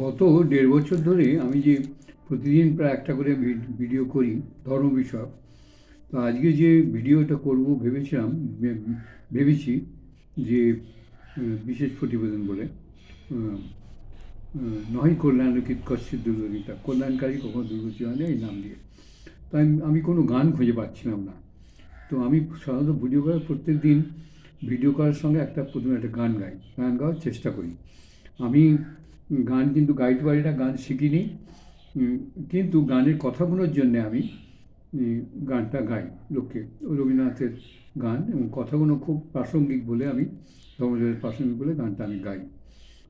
গত দেড় বছর ধরে আমি যে প্রতিদিন প্রায় একটা করে ভিডিও করি, ধর্ম বিষয়ক, তো আজকে যে ভিডিওটা করব ভেবেছিলাম ভেবেছি যে বিশেষ প্রতিবেদন বলে নয় কল্যাণকিত কশ্চিত দুর্গতিতা কল্যাণকারী কখনো দুর্গতি হয় না এই নাম দিয়ে। তাই আমি কোনো গান খুঁজে পাচ্ছিলাম না। তো আমি সাধারণত ভিডিও করার প্রত্যেক দিন ভিডিও করার সঙ্গে একটা প্রথমে একটা গান গাই। গান গাওয়ার চেষ্টা করি। আমি গান কিন্তু গাইতে পারি না গান শিখিনি। কিন্তু গানের কথাগুলোর জন্যে আমি গানটা গাই লোককে। রবীন্দ্রনাথের গান এবং কথাগুলো খুব প্রাসঙ্গিক বলে আমি ধর্মজয়ের প্রাসঙ্গিক বলে গানটা আমি গাই।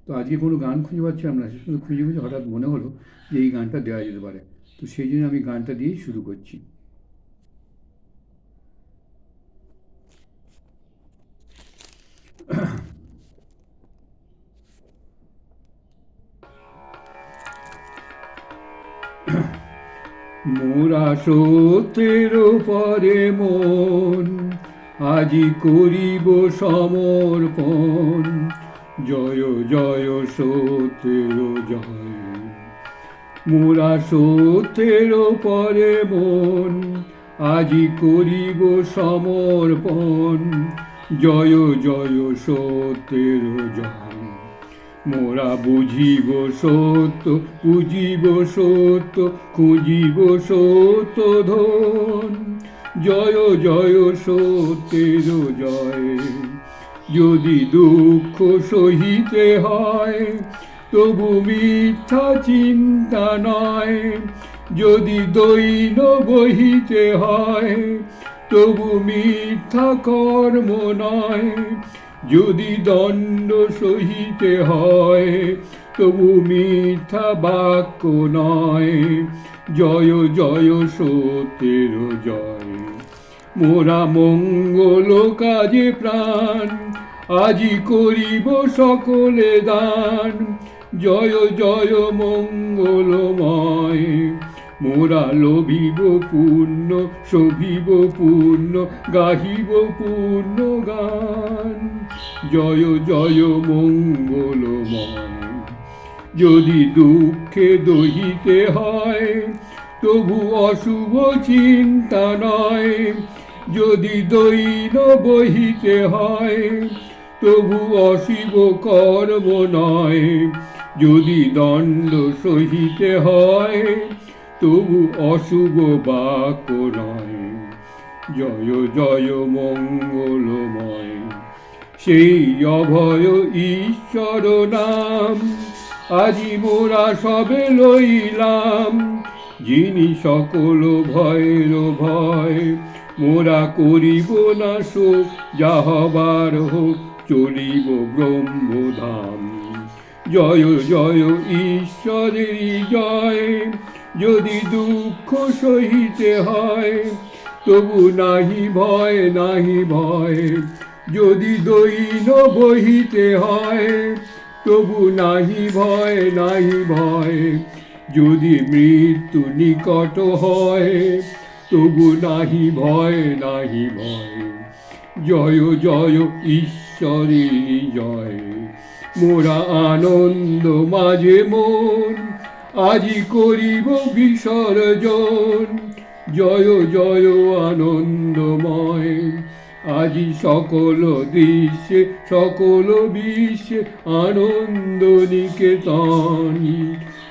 তো আজকে কোনো গান খুঁজে পাচ্ছিলাম না শুধু খুঁজে খুঁজে হঠাৎ মনে হলো যে এই গানটা দেওয়া যেতে পারে। তো সেই জন্য আমি গানটা দিয়েই শুরু করছি। মোরা সত্যের পরে মন, আজি করিব সমর্পণ। জয় জয় সত্যের জয়। মোরা সত্যের পরে মন, আজি করিব সমর্পণ। জয় জয় সত্যের জয়। মোরা বুঝিব সত্য বুঝিব সত্য, খুঁজিব সত্য ধন। জয় জয় সত্যের জয়, যদি দুঃখ সহিতে হয়, তবু মিথ্যা চিন্তা নয়। যদি দৈন বহিতে হয়, তবু মিথ্যা কর্ম নয়। যদি দণ্ড সহিতে হয়, তবু মিথ্যা বাক্য নয়। জয় জয়, সত্যের জয়। মোরা মঙ্গল কাজে প্রাণ, আজি করিব সকলে দান। জয় জয়, মঙ্গলময়। মোরা লোভিব পূর্ণ শোভিব পূর্ণ গাহিব পূর্ণ গান। জয় জয়, মঙ্গলময়। যদি দুঃখে দহিতে হয়, তবু অশুভ চিন্তা নয়। যদি দৈন বহিতে হয়, তবু অশিব কর্ম নয়। যদি দণ্ড সহিতে হয় তবু অশুভ বাক্য নয় জয় জয় মঙ্গলময়। সেই অভয় ঈশ্বর নাম আজি মোরা সবে লইলাম। যিনি সকল ভয়ের ভয়, মোরা করিব না শোক যাহবার হোক চলিব ব্রহ্মধাম। জয় জয় ঈশ্বরের জয়। যদি দুঃখ সহিতে হয়, তবু নাহি ভয় নাহি ভয়। যদি দৈন বহিতে হয়, তবু নাহি ভয় নাহি ভয়। যদি মৃত্যু নিকট হয়, তবু নাহি ভয় নাহি ভয়। জয় জয় ঈশ্বরের জয়। মোরা আনন্দ মাঝে মন আজি করিব বিসর্জন। জয় জয়, আনন্দময়। আজি সকল দৃশ্যে, সকল বিশ্বে আনন্দ নিকেতন।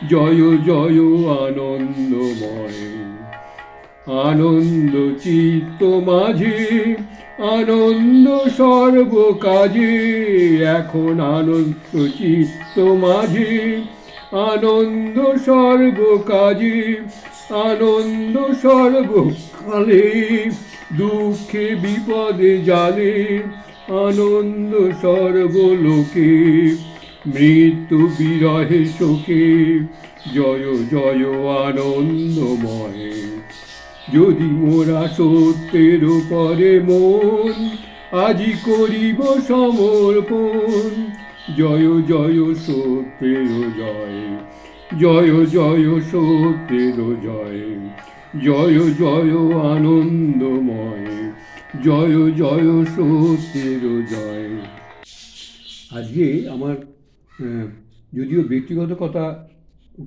জয় জয়, আনন্দময়। আনন্দ চিত্ত মাঝে, আনন্দ সর্ব কাজে এখন আনন্দ চিত্ত মাঝে আনন্দ সর্ব কাজে আনন্দ সর্বকালে দুঃখে বিপদে জালে, আনন্দ সর্বলোকে মৃত্যু বিরহে শোকে, জয় জয় আনন্দময়। যদি মোরা সত্যের পরে মন, আজি করিব সমর্পণ। জয় জয় সত্যের জয়। জয় জয় সত্যের জয়। জয় জয়, আনন্দময়। জয় জয় সত্যের জয়। আজকে আমার যদিও ব্যক্তিগত কথা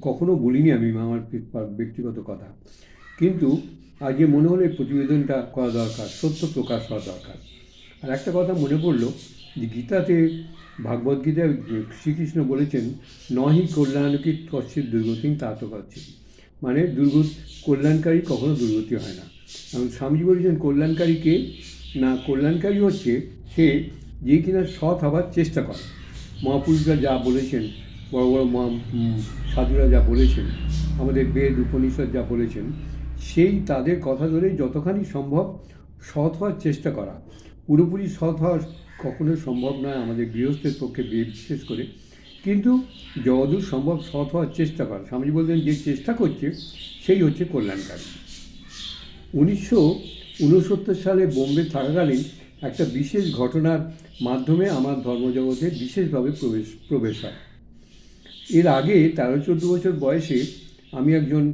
কখনো বলিনি আমি, আমার ব্যক্তিগত কথা। কিন্তু আজকে মনে হলো প্রতিবেদনটা করা দরকার, সত্য প্রকাশ হওয়া দরকার। আর একটা কথা মনে পড়ল যে গীতাতে ভাগবত গীতায় শ্রীকৃষ্ণ বলেছেন, নহি কল্যাণকে কশ্চিত দুর্গতি তা তো করছে মানে দুর্গ, কল্যাণকারী কখনো দুর্গতি হয় না। এবং স্বামীজি বলেছেন, কল্যাণকারী কে? না, কল্যাণকারী হচ্ছে সে যে কিনা সৎ হবার চেষ্টা করে। মহাপুরুষরা যা বলেছেন, বড় বড় সাধুরা যা বলেছেন, আমাদের বেদ, উপনিষদ যা বলেছেন, সেই তাদের কথা ধরে যতখানি সম্ভব সৎ হওয়ার চেষ্টা করা। পুরোপুরি সৎ হওয়া কখনোই সম্ভব নয় আমাদের গৃহস্থের পক্ষে বে- বিশেষ করে। কিন্তু যতদূর সম্ভব সৎ হওয়ার চেষ্টা করা। স্বামীজি বলতেন যে চেষ্টা করছে, সেই হচ্ছে কল্যাণকারী। উনিশশো উনসত্তর সালে বোম্বে থাকাকালীন একটা বিশেষ ঘটনার মাধ্যমে আমার ধর্মজগতে বিশেষভাবে প্রবেশ প্রবেশ হয়। এর আগে তেরো চোদ্দ বছর বয়সে আমি একজন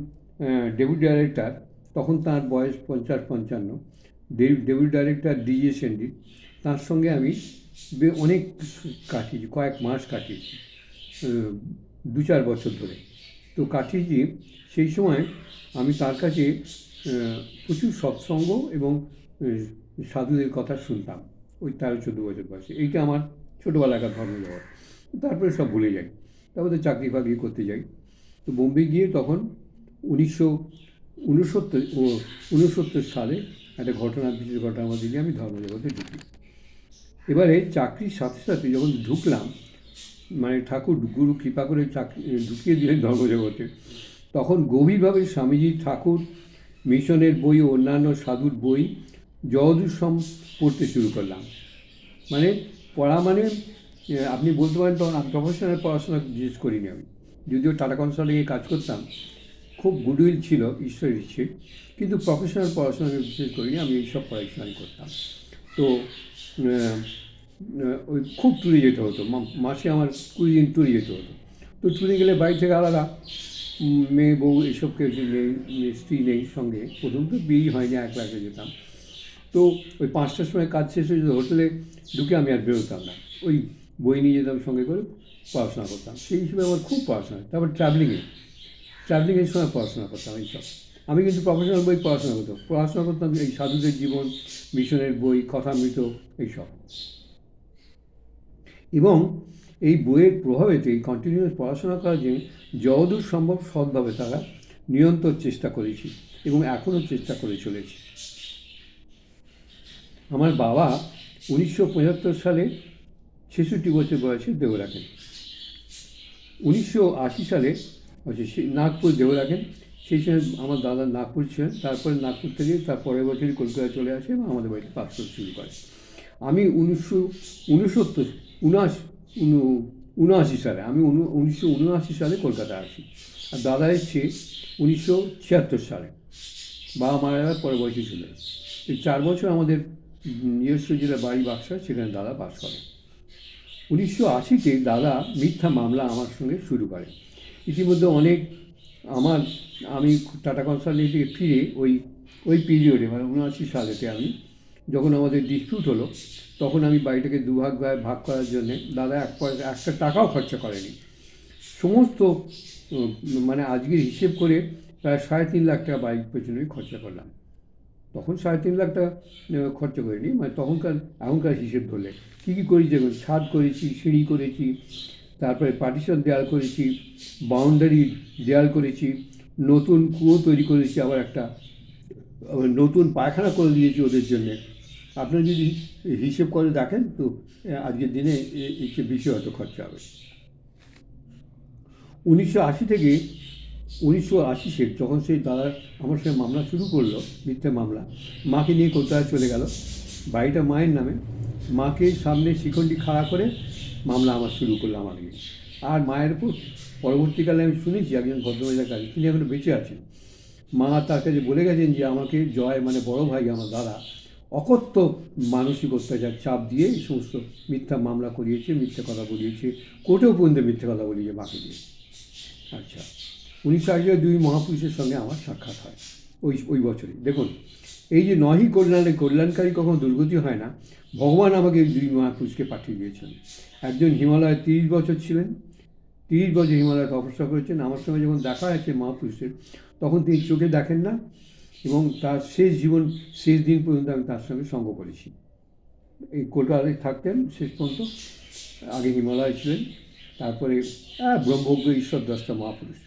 ডেবিউট ডাইরেক্টর, তখন তার বয়স পঞ্চাশ পঞ্চান্ন। ডেবিউট ডাইরেক্টর ডিজে সেন্ডি তার সঙ্গে আমি অনেক কাটিয়েছি, কয়েক মাস কাটিয়েছি দু চার বছর ধরে। তো কাটিয়েছি, সেই সময় আমি তার কাছে প্রচুর সৎসঙ্গ এবং সাধুদের কথা শুনতাম, ওই তেরো চোদ্দ বছর বয়সে। এইটা আমার ছোটোবেলাকার ধর্মজগৎ তারপরে সব ভুলে যাই। তারপরে চাকরি ফাকরি করতে যাই। তো বোম্বে গিয়ে তখন উনিশশো উনসত্তর উনসত্তর সালে একটা ঘটনা, বিশেষ ঘটনা মধ্যে দিয়ে আমি ধর্মজগতে ঢুকি। এবারে চাকরির সাথে সাথে যখন ঢুকলাম মানে ঠাকুর গুরু কৃপা করে চাকরি ঢুকিয়ে দিলেন ধর্মজগতে, তখন গভীরভাবে স্বামীজি ঠাকুর মিশনের বই ও অন্যান্য সাধুর বই জগদূষম পড়তে শুরু করলাম। মানে পড়া মানে আপনি বলতে পারেন তখন আমি প্রফেশনাল পড়াশোনা জিজ্ঞেস করিনি আমি। যদিও টাটা কনসাল্টিংয়ে কাজ করতাম, খুব গুডউইল ছিল ঈশ্বরের ইচ্ছে, কিন্তু প্রফেশনাল পড়াশোনা আমি বিশেষ করিনি, আমি এইসব পড়াশোনাই করতাম। তো ওই খুব ট্যুরে যেতে হতো মাসে আমার কুড়ি দিন ট্যুরে যেতে হতো তো ট্যুরে গেলে বাড়ি থেকে আলাদা মেয়ে বউ এসব কেউ নেই স্ত্রী নেই সঙ্গে প্রথম তো বিয়েই হয়নি এক লাখে যেতাম তো ওই পাঁচটার সময় কাজ শেষ হয়ে যেত হোটেলে ঢুকে আমি আর বেরোতাম না ওই বই নিয়ে যেতাম সঙ্গে করে পড়াশোনা করতাম সেই হিসেবে আমার খুব পড়াশোনা তারপর ট্রাভেলিংয়ে ট্রাভেলিংয়ের সময় পড়াশোনা করতাম এইসব আমি কিন্তু প্রফেশনাল বই পড়াশোনা করতাম। পড়াশোনা করতাম এই সাধুদের জীবন, মিশনের বই, কথামৃত, এইসব। এবং এই বইয়ের প্রভাবেতে, এই কন্টিনিউয়াস পড়াশোনা করার জন্য যতদূর সম্ভব সৎভাবে তারা নিরন্তর চেষ্টা করেছি এবং এখনও চেষ্টা করে চলেছি। আমার বাবা উনিশশো পঁচাত্তর সালে ছেষট্টি বছর বয়সে দেহ রাখেন উনিশশো আশি সালে নাগপুর দেহ রাখেন সেই সময় আমার দাদা নাগপুর ছিলেন। তারপরে নাগপুর থেকে তার পরের বছরই কলকাতা চলে আসে এবং আমাদের বাড়িতে পাস করতে শুরু করে। আমি উনিশশো উনসত্তর উনআশি উন- উনআশি সালে, আমি উনিশশো উনআশি সালে কলকাতা আসি। আর দাদা এসছে উনিশশো ছিয়াত্তর সালে। বাবা মারা যাওয়ার পরের বয়সে চলে এই চার বছর আমাদের নিজস্ব যেটা বাড়ি বাক্সা, সেখানে দাদা বাস করে। উনিশশো আশিতে দাদা মিথ্যা মামলা আমার সঙ্গে শুরু করে। ইতিমধ্যে অনেক আমার, আমি টাটা কনসাল্টেন্ট থেকে ফিরে ওই ওই পিরিয়ডে মানে উনআশি সালেতে আমি, যখন আমাদের ডিসপিউট হলো, তখন আমি বাড়িটাকে দুভাগ ভাগ ভাগ করার জন্যে, দাদা এক পয়সা, একটা টাকাও খরচা করেনি। সমস্ত মানে আজকের হিসেব করে প্রায় সাড়ে তিন লাখ টাকা বাইক পেছনে খরচা করলাম। তখন সাড়ে তিন লাখ টাকা খরচা করিনি মানে তখনকার, এখনকার হিসেব ধরলে। কী কী করেছি ছাদ করেছি, সিঁড়ি করেছি তারপরে পার্টিশন দেওয়াল করেছি বাউন্ডারি দেওয়াল করেছি, নতুন কুয়ো তৈরি করেছি আবার একটা নতুন পায়খানা করে দিয়েছি ওদের জন্যে। আপনারা যদি হিসেব করে দেখেন তো আজকের দিনে এ- এর বেশি হয়তো খরচা হবে। উনিশশো আশি থেকে উনিশশো আশি সে যখন সেই দাদা আমার সঙ্গে মামলা শুরু করল, মিথ্যে মামলা, মাকে নিয়ে কলকাতায় চলে গেল। বাড়িটা মায়ের নামে। মাকে সামনে শিখণ্ডি খাড়া করে মামলা আমার শুরু করল আমার নিয়ে আর মায়ের উপর পরবর্তীকালে আমি শুনেছি, একজন ভদ্রমহিলার কাছে তিনি এখনও বেঁচে আছেন। মা তার কাছে বলে গেছেন যে, আমাকে জয় মানে বড় ভাই আমার দাদা। অকথ্য মানসিক অত্যাচার, চাপ দিয়ে এই সমস্ত মিথ্যা মামলা করিয়েছে, মিথ্যা কথা বলিয়েছে, কোর্টেও পর্যন্ত মিথ্যা কথা বলিয়েছে মাকে দিয়ে। আচ্ছা উনিশশো আশি দুই মহাপুরুষের সঙ্গে আমার সাক্ষাৎ হয়, ওই ওই বছরে দেখুন এই যে নহি কল্যাণে কল্যাণকারী কখনো দুর্গতি হয় না, ভগবান আমাকে এই দুই মহাপুরুষকে পাঠিয়ে দিয়েছেন। একজন হিমালয়ে তিরিশ বছর ছিলেন, তিরিশ বছর হিমালয়ে তপস্যা করেছেন, আমার সঙ্গে যখন দেখা হয়েছে মহাপুরুষের, তখন তিনি চোখে দেখেন না, এবং তার শেষ জীবন, শেষ দিন পর্যন্ত আমি তার সঙ্গে সঙ্গ করেছি। এই কলকাতায় থাকতেন শেষ পর্যন্ত, আগে হিমালয় ছিলেন, তারপরে ব্রহ্মজ্ঞ ঈশ্বর দশটা মহাপুরুষ।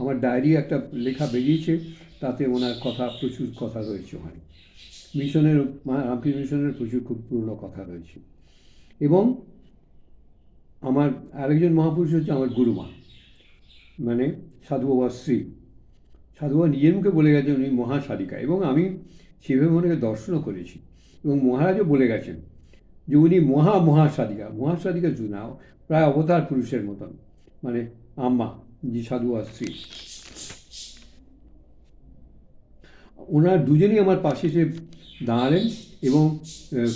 আমার ডায়েরি একটা লেখা বেরিয়েছে তাতে ওনার কথা, প্রচুর কথা রয়েছে ওখানে। মিশনের রামকৃষ্ণ মিশনের প্রচুর খুব পুরনো কথা রয়েছে। এবং আমার আরেকজন মহাপুরুষ হচ্ছে আমার গুরুমা। মানে সাধু বাবার স্ত্রী। সাধু বাবা নিজের মুখে বলে গেছেন উনি মহাসারিকা এবং আমি সেভাবে ওনাকে দর্শনও করেছি। এবং মহারাজও বলে গেছেন যে উনি মহা মহাসারিকা মহাসারিকা শুধু না প্রায় অবতার পুরুষের মতন। মানে আম্মা যে সাধু বাবার স্ত্রী। ওনার দুজনেই আমার পাশে এসে দাঁড়ালেন এবং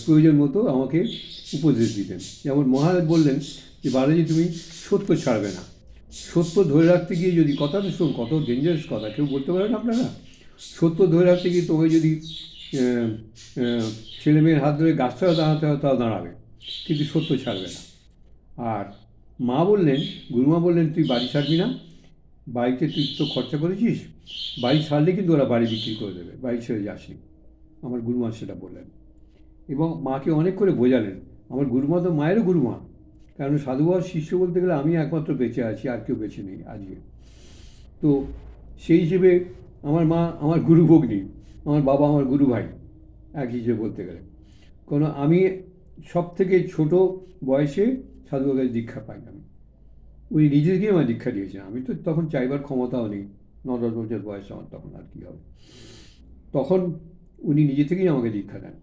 প্রয়োজন মতো আমাকে উপদেশ দিতেন। যেমন মহারাজ বললেন যে, বালাজি, তুমি সত্য ছাড়বে না। সত্য ধরে রাখতে গিয়ে যদি কথাটা শোন কত ডেঞ্জারাস কথা, কেউ বলতে পারেন আপনারা? সত্য ধরে রাখতে গিয়ে তোমাকে যদি ছেলে মেয়ের হাত ধরে গাছটাও দাঁড়াতে হয় তাও দাঁড়াবে। কিন্তু সত্য ছাড়বে না। আর মা বললেন, গুরুমা বললেন, তুই বাড়ি ছাড়বি না। বাড়িতে তুই তো খরচা করেছিস? বাড়ি ছাড়লে কিন্তু ওরা বাড়ি বিক্রি করে দেবে বাড়ি ছেড়ে যাসনি। আমার গুরুমা সেটা বললেন। এবং মাকে অনেক করে বোঝালেন, আমার গুরুমা তো মায়েরও গুরুমা। কারণ সাধু বাবার শিষ্য বলতে গেলে আমি একমাত্র বেঁচে আছি, আর কেউ বেঁচে নেই আজকে। তো সেই হিসেবে আমার মা আমার গুরু ভগ্নী, আমার বাবা আমার গুরু ভাই, এক হিসেবে বলতে গেলে। কোনো আমি সব থেকে ছোট বয়সে সাধু বাবার দীক্ষা পাই আমি উনি নিজে থেকেই আমার দীক্ষা দিয়েছেন আমি তো তখন চাইবার ক্ষমতাও নেই। ন দশ বছর বয়স আমার, তখন আর কী হবে? তখন উনি নিজে থেকেই আমাকে দীক্ষা দেন।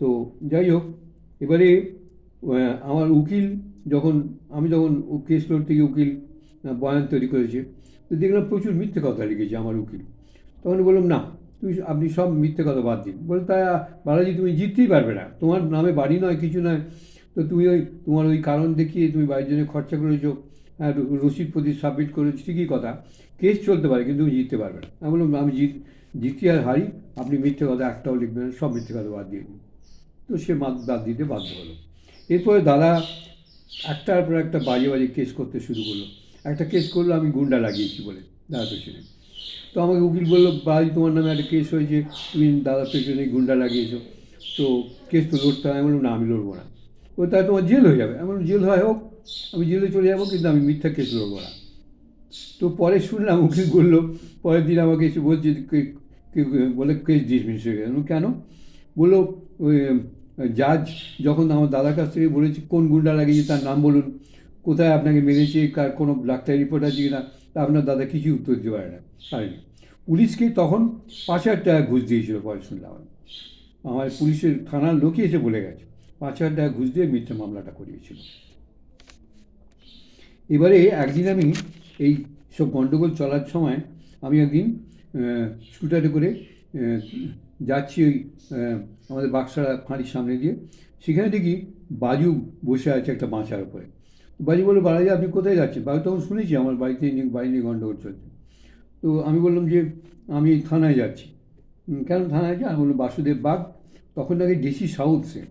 তো যাই হোক, এবারে আমার উকিল যখন, আমি যখন কেস লড়তে থেকে উকিল বয়ান তৈরি করেছে, তো দেখলাম প্রচুর মিথ্যে কথা লিখেছে আমার উকিল। তখন বললাম, না তুমি আপনি সব মিথ্যে কথা বাদ দিন। বলে তাই বালাজি, তুমি জিততেই পারবে না। তোমার নামে বাড়ি নয়, কিছু নয়। তো তুমি ওই, তোমার ওই কারণ দেখিয়ে তুমি বাড়ির জন্য খরচা করেছ। রসিদ প্রতি সাবমিট করেছ, ঠিকই কথা। কেস চলতে পারে, কিন্তু জিততে পারবে না। আমি বললাম, আমি জিত জিতি আর হারি, আপনি মিথ্যে কথা একটাও লিখবেন সব মিথ্যে কথা বাদ দিয়ে তো সে বাদ দিতে বাধ্য হলো। এরপরে দাদা একটার পর একটা বাজে বাজে কেস করতে শুরু করল। একটা কেস করল, আমি গুন্ডা লাগিয়েছি বলে দাদা পেছনে। তো আমাকে উকিল বলল বাড়ি তোমার নামে একটা কেস হয়েছে, তুমি দাদার পেছনে গুন্ডা লাগিয়েছো। তো কেস তো লড়তে হয় আমি বললাম, না, আমি লড়বো না। ও তাই তোমার জেল হয়ে যাবে। আমি জেল হয় হোক আমি জেলে চলে যাব, কিন্তু আমি মিথ্যা কেস লড়বো না। তো পরে শুনলাম, উকিল বলল, পরের দিন আমাকে এসে বলছে কে- কে- বলে কেস ডিসমিস হয়ে গেল কেন? বলল জাজ যখন আমার দাদার কাছ থেকে বলেছে, কোন গুন্ডা লাগিয়েছে তার নাম বলুন, কোথায় আপনাকে মেরেছে, কার কোনো ডাক্তার রিপোর্ট আছে কিনা, তা আপনার দাদা কিছুই উত্তর দিতে পারে না পারেনি। পুলিশকে তখন পাঁচ হাজার টাকা ঘুষ দিয়েছিল, পরে শুনলাম আমার পুলিশের থানার লোকই এসে বলে গেছে, পাঁচ হাজার টাকা ঘুষ দিয়ে মিথ্যা মামলাটা করিয়েছিল। এবারে একদিন আমি এই সব গণ্ডগোল চলার সময় আমি একদিন স্কুটারে করে যাচ্ছি ওই আমাদের বাক্সারা ফাঁড়ির সামনে দিয়ে। সেখানে দেখি বাজু বসে আছে একটা বাঁচার উপরে। বাজু বলল বাড়াজি আপনি কোথায় যাচ্ছেন? বাজু তখন শুনেছি আমার বাড়িতে নিয়ে, বাড়ি নিয়ে গণ্ডগোল চলছে। তো আমি বললাম যে, আমি থানায় যাচ্ছি। কেন থানায় যা আমি বললাম, বাসুদেব বাগ। তখন নাকি ডিসি সাউথ সে।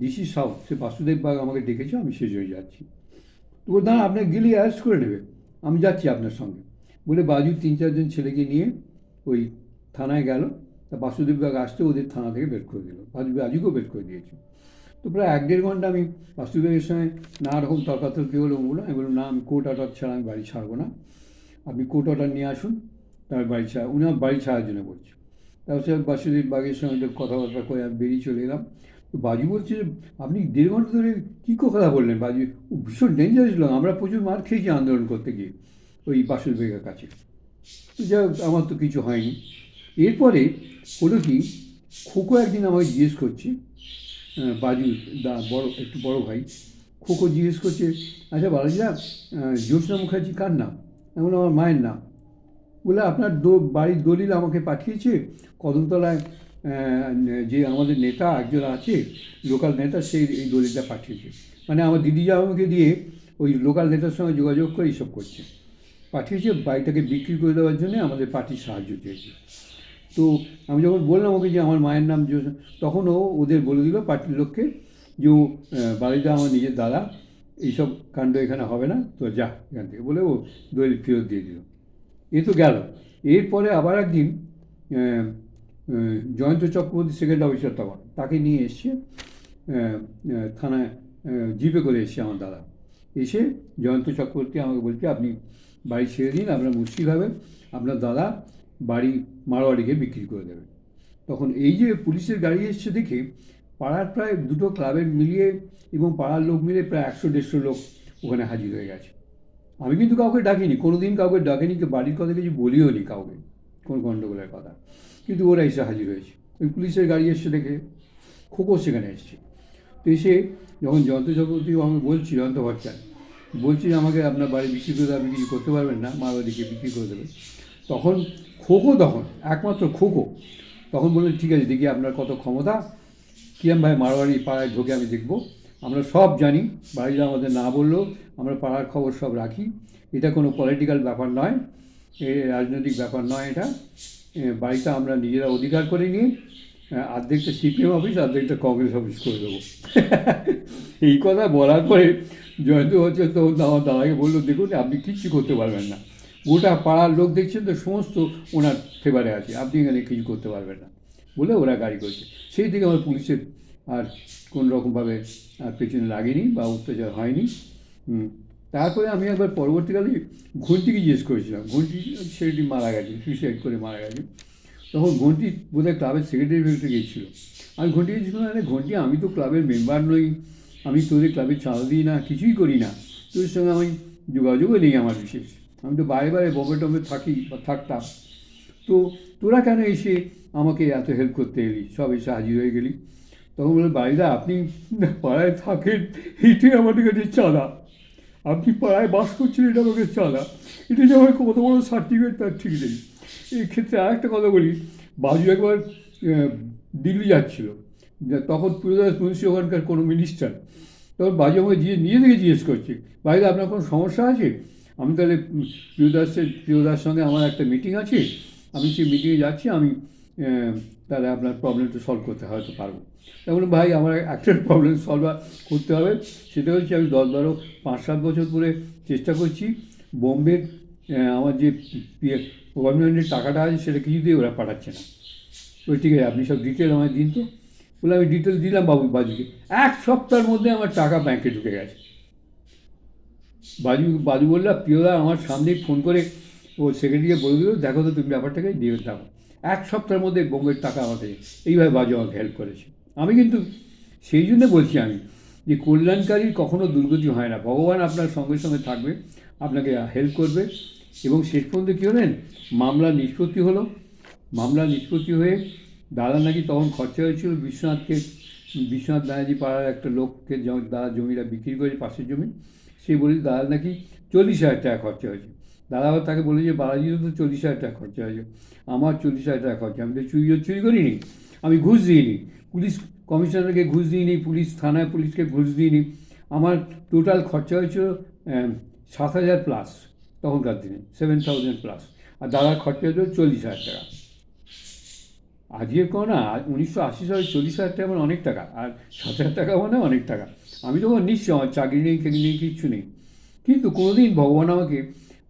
ডিসি সাউথ, সে বাসুদেব বাগ আমাকে ডেকেছে, আমি শেষ হয়ে যাচ্ছি। তো বলল দাঁড়া, আপনাকে গেলে অ্যারেস্ট করে নেবে। আমি যাচ্ছি আপনার সঙ্গে। বলে বাজু তিন চারজন ছেলেকে নিয়ে ওই থানায় গেল। তা বাসুদেব বাগ আসতে ওদের থানা থেকে বের করে দিল। বাজু বাজুকেও বের করে দিয়েছে। তো প্রায় এক দেড় ঘণ্টা আমি বাসুদেবের সঙ্গে নানা রকম তর্কাতর্কি হলো বলো, আমি বললাম, না, আমি কোর্ট অর্ডার ছাড়া আমি বাড়ি ছাড়বো না। আপনি কোর্ট অর্ডার নিয়ে আসুন, তার বাড়ি ছাড়া উনি আমার বাড়ি ছাড়ার জন্য বলছে। তারপর সে বাসুদেব বাগের সঙ্গে কথাবার্তা করে আমি বেরিয়ে চলে এলাম। বাজু বলছে আপনি দেড় ঘণ্টা ধরে কী কথা বললেন বাজু। ভীষণ ডেঞ্জারাস লোক। আমরা প্রচুর মার খেয়েছি আন্দোলন করতে গিয়ে, ওই বাসুদেবের কাছে। তো যা আমার তো কিছু হয়নি। এরপরে হলো কি, খোকো একদিন আমাকে জিজ্ঞেস করছে বাজু দা, বড়, একটু বড় ভাই, খোকো জিজ্ঞেস করছে আচ্ছা বালাজিদা জ্যোৎস্না মুখার্জি কার নাম? এমন আমার মায়ের নাম। বলে, আপনার দো, বাড়ির দলিল আমাকে পাঠিয়েছে, কদমতলায় যে আমাদের নেতা একজন আছে, লোকাল নেতা সেই এই দলিলটা পাঠিয়েছে। মানে আমার দিদি আমাকে দিয়ে ওই লোকাল নেতার সঙ্গে যোগাযোগ করে এইসব করছে। পাঠিয়েছে, বাড়িটাকে বিক্রি করে দেওয়ার জন্য আমাদের পার্টির সাহায্য চেয়েছে। তো আমি যখন বললাম ওকে যে আমার মায়ের নাম তখন ও ওদের বলে দিল পার্টির লোককে যে ও বাড়িটা আমার নিজের দাদা, এইসব কাণ্ড এখানে হবে না, তো যা এখান থেকে বলে ও দলিল ফেরত দিয়ে দিল। এ তো গেল। এরপরে আবার একদিন জয়ন্ত চক্রবর্তী সেকেন্ড অফিসার তখন তাকে নিয়ে এসছে থানায় জিপে করে এসছে আমার দাদা। এসে জয়ন্ত চক্রবর্তী আমাকে বলছে, আপনি বাড়ি ছেড়ে দিন, আপনার মুশকিল হবে। আপনার দাদা বাড়ি মারোয়াড়িকে বিক্রি করে দেবে। তখন এই যে পুলিশের গাড়ি এসছে দেখে পাড়ার প্রায় দুটো ক্লাবের মিলিয়ে এবং পাড়ার লোক মিলে প্রায় একশো, দেড়শো লোক ওখানে হাজির হয়ে গেছে। আমি কিন্তু কাউকে ডাকিনি কোনো দিন কাউকে ডাকিনি কি বাড়ির কথা কিছু বলিও নি কাউকে। কোন গণ্ডগোলের কথা। কিন্তু ওরা এসে হাজির হয়েছে। ওই পুলিশের গাড়ি এসছে দেখে খোকো সেখানে এসছে। তো এসে যখন জয়ন্ত চক্রবর্তী আমাকে বলছি জয়ন্ত ভট্টাচার্য বলছি আমাকে, আপনার বাড়ি বিক্রি করে আপনি কিছু করতে পারবেন না মারবাড়িকে বিক্রি করে দেবে তখন খোকো তখন, একমাত্র খোকো, তখন বললেন ঠিক আছে, দেখি আপনার কত ক্ষমতা। কিরম ভাই মারোয়ারি পাড়ায় ঢোকে আমি দেখব। আমরা সব জানি বাড়িতে আমাদের না বললেও আমরা পাড়ার খবর সব রাখি। এটা কোনো পলিটিক্যাল ব্যাপার নয়। রাজনৈতিক ব্যাপার নয় এটা। এ, বাড়িটা আমরা নিজেরা অধিকার করে নিয়ে অর্ধেকটা সিপিএম অফিস অর্ধেকটা কংগ্রেস অফিস করে দেবো। এই কথা বলার পরে জয়ন্ত হচ্ছে তো আমার দাদাকে বলল দেখুন আপনি কিচ্ছু করতে পারবেন না। গোটা পাড়ার লোক দেখছেন তো সমস্ত ওনার ফেভারে আছে। আপনি এখানে কিছু করতে পারবেন না। বলে ওরা গাড়ি করছে। সেই থেকে আমার পুলিশের আর কোনো রকমভাবে আর পেছনে লাগেনি বা অত্যাচার হয়নি। তারপরে আমি একবার পরবর্তীকালে ঘন্টিকে জিজ্ঞেস করেছিলাম। ঘন্টি, ছেলেটি মারা গেছে সুইসাইড করে মারা গেছে। তখন ঘন্টি বোধহয় ক্লাবের সেক্রেটারি ভেতরে গিয়েছিল। আমি ঘন্টি জিজ্ঞেস আরে ঘন্টি, আমি তো ক্লাবের মেম্বার নই। আমি তোদের ক্লাবে চাঁদা দিই না, কিছুই করি না। তোদের সঙ্গে আমি যোগাযোগও নেই আমার বিশেষ। আমি তো বাইরে বাইরে বম্বে টম্বে থাকি বা থাকতাম। তো তোরা কেন এসে আমাকে এত হেল্প করতে এলি? সব এসে হাজির হয়ে গেলি। তখন বলে বাড়িদা আপনি পাড়ায় থাকেন এইটাই আমাদের কাছে চাঁদা। আপনি পাড়ায় বাস করছেন, এটা আমাকে চাঁদা এটা যে আমার কত বড় সার্টিফিকেট তার ঠিক নেই। এই ক্ষেত্রে আরেকটা কথা বলি, বাজু একবার দিল্লি যাচ্ছিল। তখন প্রিয়দাস মুন্সি ওখানকার কোনো মিনিস্টার তখন বাজু আমাকে গিয়ে নিজে থেকে জিজ্ঞেস করছে বাইরে আপনার কোনো সমস্যা আছে? আমি তাহলে প্রিয়দাসের প্রিয়দার সঙ্গে আমার একটা মিটিং আছে। আমি সেই মিটিংয়ে যাচ্ছি, আমি তাহলে আপনার প্রবলেমটা সলভ করতে হয়তো পারব। তখন ভাই, আমার একটা প্রবলেম সলভ করতে হবে। সেটা হচ্ছে আমি দশ বারো, পাঁচ সাত বছর ধরে চেষ্টা করছি। বোম্বের আমার যে গভর্নমেন্টের টাকাটা আছে, সেটা কিছুতেই ওরা পাঠাচ্ছে না। ওই ঠিক আছে, আপনি সব ডিটেল আমায় দিন তো। বলে আমি ডিটেল দিলাম বাবু, বাজুকে। এক সপ্তাহের মধ্যে আমার টাকা ব্যাংকে ঢুকে গেছে। বাজু বাজু বললাম প্রিয়দা, আমার সামনেই ফোন করে ও সেক্রেটারিকে বলে দিল, দেখো তো তুমি ব্যাপারটাকে দিয়ে দেখো এক সপ্তাহের মধ্যে বোম্বের টাকা আমাকে এইভাবে বাজু আমাকে হেল্প করেছে। আমি কিন্তু সেই জন্য বলছি আমি যে কল্যাণকারীর কখনো দুর্গতি হয় না। ভগবান আপনার সঙ্গে সঙ্গে থাকবে, আপনাকে হেল্প করবে এবং শেষ পর্যন্ত কী হলেন? মামলা নিষ্পত্তি হলো। মামলা নিষ্পত্তি হয়ে দাদা নাকি তখন খরচা হয়েছিল বিশ্বনাথকে, বিশ্বনাথ ব্যানার্জি পাড়ার একটা লোককে দাদা জমিটা বিক্রি করে পাশের জমি, সে বলে দাদা নাকি চল্লিশ হাজার টাকা খরচা হয়েছে। দাদা তাকে বলে যে বালাজিরও তো চল্লিশ হাজার টাকা খরচা হয়েছে। আমার চল্লিশ হাজার টাকা খরচা, আমি তো চুরি চুরি করিনি। আমি ঘুষ দিইনি। পুলিশ কমিশনারকে ঘুষ দিইনি, পুলিশ থানায় পুলিশকে ঘুষ দিইনি। আমার টোটাল খরচা হয়েছিল সাত হাজার প্লাস তখনকার দিনে সেভেন থাউজেন্ড প্লাস আর দাদার খরচা হয়েছিল চল্লিশ হাজার টাকা। আজকের কোনো না উনিশশো আশি সালে চল্লিশ হাজার টাকা মানে অনেক টাকা, আর সাত হাজার টাকা মানে অনেক টাকা। আমি তখন নিশ্চয় আমার চাকরি নেই চাকরি নেই, কিচ্ছু নেই। কিন্তু কোনোদিন ভগবান আমাকে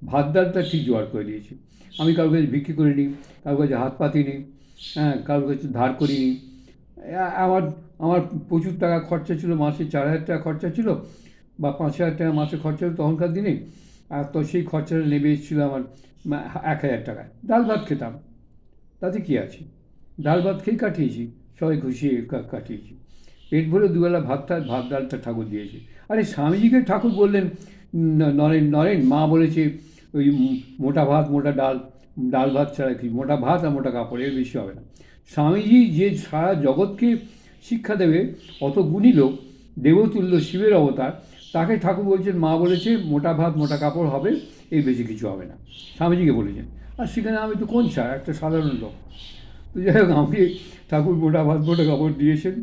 ভাত ডালটা ঠিক জোগাড় করে দিয়েছে। আমি কারোর কাছে বিক্রি করিনি কারোর কাছে হাত পাতিনি হ্যাঁ কারোর কাছে ধার করিনি আমার আমার প্রচুর টাকা খরচা ছিল, মাসে চার হাজার টাকা খরচা ছিল বা পাঁচ হাজার টাকা মাসে খরচা ছিল তখনকার দিনে। আর তো সেই খরচাটা নেমে এসেছিল আমার এক হাজার টাকায়। ডাল ভাত খেতাম। তাতে কী আছে? ডাল ভাত খেয়ে কাটিয়েছি, সবাই কা- কাটিয়েছি। পেট ভরে দুবেলা ভাতটা ভাত ডালটা ঠাকুর দিয়েছে। আরে স্বামীজিকে ঠাকুর বললেন নরেন নরেন, মা বলেছে ওই মোটা ভাত, মোটা ডাল ডাল ভাত ছাড়া কি? মোটা ভাত আর মোটা কাপড়, এর বেশি হবে না। স্বামীজি যে সারা জগৎকে শিক্ষা দেবে, অত গুণী লোক, দেবতুল্য শিবের অবতার, তাকে ঠাকুর বলছেন, মা বলেছে, মোটা ভাত, মোটা কাপড় হবে, এর বেশি কিছু হবে না। স্বামীজিকে বলেছেন। আর সেখানে আমি তো কোন ছাড়, একটা সাধারণ লোক। তো যাই হোক আমাকে ঠাকুর মোটা ভাত, মোটা কাপড় দিয়েছেন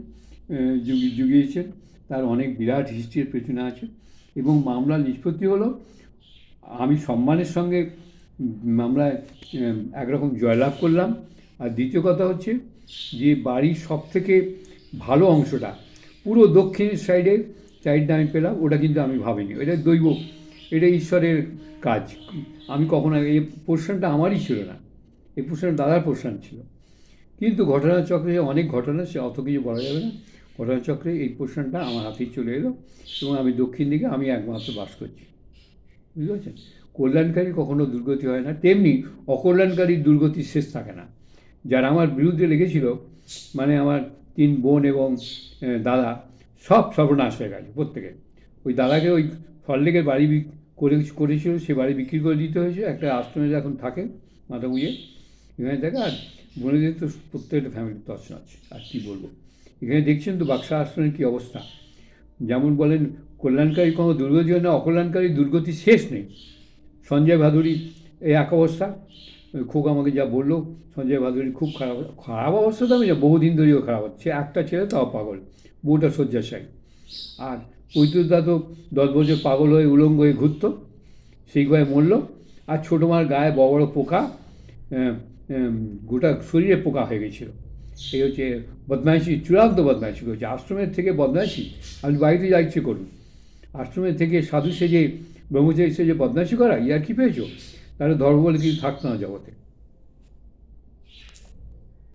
যুগিয়েছেন। তার অনেক বিরাট হিস্ট্রির পেছনে আছে। এবং মামলা নিষ্পত্তি হলো আমি সম্মানের সঙ্গে আমরা একরকম জয়লাভ করলাম। আর দ্বিতীয় কথা হচ্ছে যে বাড়ির সব থেকে ভালো অংশটা, পুরো দক্ষিণের সাইডে চাইল্ডটা আমি পেলাম, ওটা কিন্তু আমি ভাবিনি। এটা দৈব, এটা ঈশ্বরের কাজ। আমি কখনো এই পোর্শনটা আমারই ছিল না। এই পোর্শন দাদার পোর্শন ছিল। কিন্তু ঘটনাচক্রে অনেক ঘটনা, সে অত কিছু বলা যাবে না। ঘটনাচক্রে এই পোর্শনটা আমার হাতেই চলে এলো এবং আমি দক্ষিণ দিকে, আমি একমাত্র বাস করছি। বুঝতে পারছেন? কল্যাণকারী কখনো দুর্গতি হয় না, তেমনি অকল্যাণকারীর দুর্গতির শেষ থাকে না। যারা আমার বিরুদ্ধে লেগেছিল মানে আমার তিন বোন এবং দাদা, সব সর্বনাশ হয়ে গেছে প্রত্যেকে। ওই দাদাকে ওই সল্লেকের বাড়ি করে, করেছিল, সে বাড়ি বিক্রি করে দিতে হয়েছে, একটা আশ্রমে এখন থাকে মাথা বুঝে এখানে থাকে, আর বোনেদের তো প্রত্যেকটা ফ্যামিলির তছন আছে আর কী বলব? এখানে দেখছেন তো বাক্সা আশ্রমের কী অবস্থা? যেমন বলেন কল্যাণকারী কোনো দুর্গতি হয় না অকল্যাণকারী দুর্গতি শেষ নেই। সঞ্জয় ভাদুরী এই এক অবস্থা। খোক আমাকে যা বলল, সঞ্জয় ভাদুরী খুব খারাপ খারাপ অবস্থা তো আমি যা বহুদিন ধরেও খারাপ হচ্ছে। একটা ছেলে তাও পাগল, বউটা শয্যাশায়ী। আর পৈতুদা তো দশ বছর পাগল হয়ে উলঙ্গ হয়ে ঘুরত, সেই গায়ে মরলো। আর ছোটো মার গায়ে বড় বড় পোকা গোটা শরীরে পোকা হয়ে গেছিল। এই হচ্ছে বদমাইশি, চূড়ান্ত বদমাইশি করছে। আশ্রমের থেকে বদমাইশি। আপনি বাড়িতে যা ইচ্ছে করুন। আশ্রমের থেকে সাধু সেজে ব্রহ্মচারী সেজে বদমাইশি করা, ইয়ার কি পেয়েছ? তাহলে ধর্ম বলে কিছু থাকতো না জগতে।